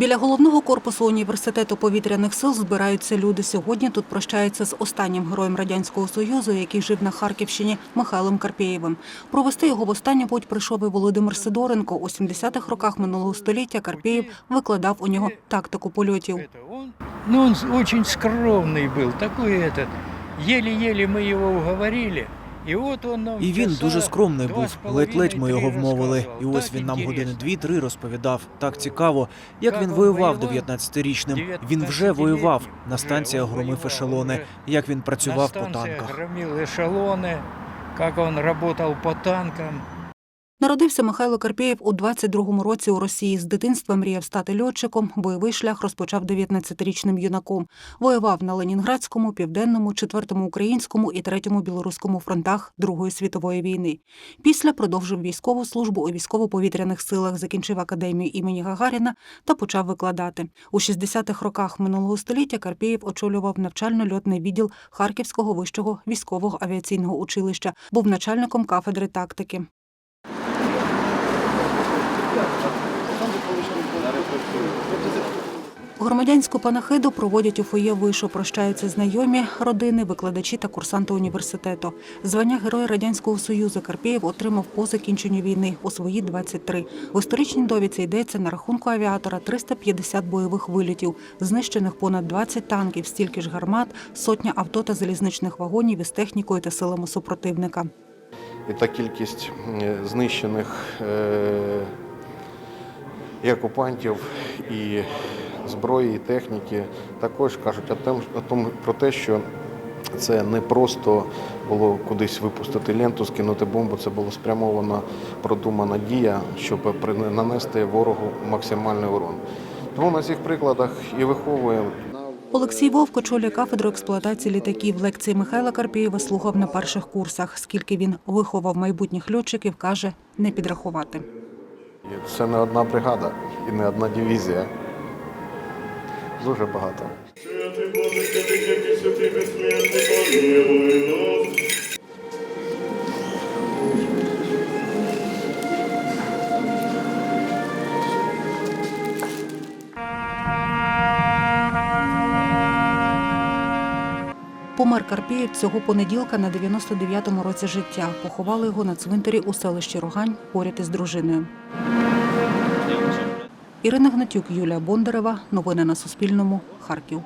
Біля головного корпусу університету повітряних сил збираються люди. Сьогодні тут прощаються з останнім героєм радянського союзу, який жив на Харківщині Михайлом Карпєєвим. Провести його в останню путь прийшов і Володимир Сидоренко. У 70-х роках минулого століття Карпєєв викладав у нього тактику польотів. Это он, ну, он с- очень скромный был, такой этот. Еле-еле мы его уговорили. І він дуже скромний був. Ледь-ледь ми його вмовили. І ось він нам години дві-три розповідав. Так цікаво, як Як він він воював воював? 19-річним. Він вже воював. На станціях громив ешелони. Як він працював по танках. громил эшелоны, как он работал по танкам. Народився Михайло Карпєєв у 22-му році у Росії. З дитинства мріяв стати льотчиком. Бойовий шлях розпочав 19-річним юнаком. Воював на Ленінградському, Південному, 4-му українському і 3-му білоруському фронтах Другої світової війни. Після продовжив військову службу у військово-повітряних силах, закінчив академію імені Гагаріна та почав викладати. У 60-х роках минулого століття Карпєєв очолював навчально-льотний відділ Харківського вищого військового авіаційного училища, був начальником кафедри тактики. Громадянську панахиду проводять у фоє вишу. Прощаються знайомі, родини, викладачі та курсанти університету. Звання Героя Радянського Союзу Карпєєв отримав по закінченню війни у свої 23. В історичній довідці йдеться на рахунку авіатора 350 бойових вильотів, знищених понад 20 танків, стільки ж гармат, сотня авто та залізничних вагонів із технікою та силами супротивника. І та кількість е, знищених е, і окупантів, і зброї, і техніки також кажуть про те, що це не просто було кудись випустити ленту, скинути бомбу. Це була спрямована продумана дія, щоб нанести ворогу максимальний урон. Тому на цих прикладах і виховуємо Олексій Вовк очолює кафедру експлуатації літаків. Лекції Михайла Карпєєва слухав на перших курсах. Скільки він виховав майбутніх льотчиків, каже, не підрахувати. Це не одна бригада і не одна дивізія. Помилуй нас. Помер Карпєєв цього понеділка на 99-му році життя. Поховали його на цвинтарі у селищі Рогань поряд із дружиною. Ірина Гнатюк, Юлія Бондарева. Новини на Суспільному. Харків.